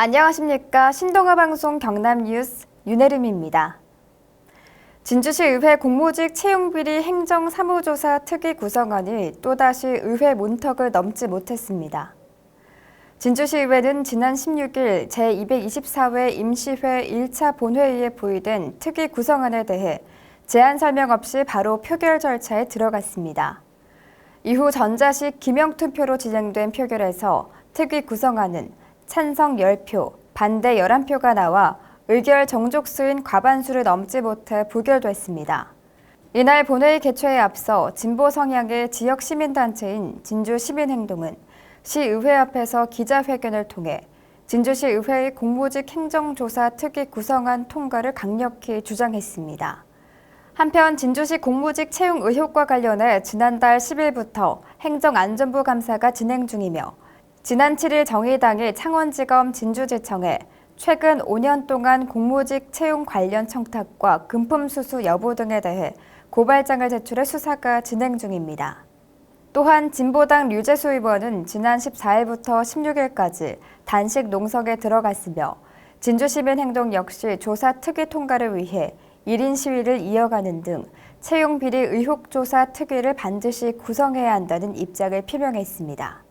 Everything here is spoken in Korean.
안녕하십니까. 신동아 방송 경남 뉴스 윤혜림입니다. 진주시 의회 공무직 채용비리 행정 사무조사 특위 구성안이 또다시 의회 문턱을 넘지 못했습니다. 진주시의회는 지난 16일 제224회 임시회 1차 본회의에 보이된 특위 구성안에 대해 제안 설명 없이 바로 표결 절차에 들어갔습니다. 이후 전자식 기명투표로 진행된 표결에서 특위 구성안은 찬성 10표, 반대 11표가 나와 의결 정족수인 과반수를 넘지 못해 부결됐습니다. 이날 본회의 개최에 앞서 진보 성향의 지역 시민단체인 진주시민행동은 시의회 앞에서 기자회견을 통해 진주시 의회의 공무직 행정조사 특위 구성안 통과를 강력히 주장했습니다. 한편 진주시 공무직 채용 의혹과 관련해 지난달 10일부터 행정안전부 감사가 진행 중이며 지난 7일 정의당이 창원지검 진주지청에 최근 5년 동안 공무직 채용 관련 청탁과 금품 수수 여부 등에 대해 고발장을 제출해 수사가 진행 중입니다. 또한 진보당 류재수 의원은 지난 14일부터 16일까지 단식 농성에 들어갔으며 진주시민행동 역시 조사 특위 통과를 위해 1인 시위를 이어가는 등 채용 비리 의혹 조사 특위를 반드시 구성해야 한다는 입장을 표명했습니다.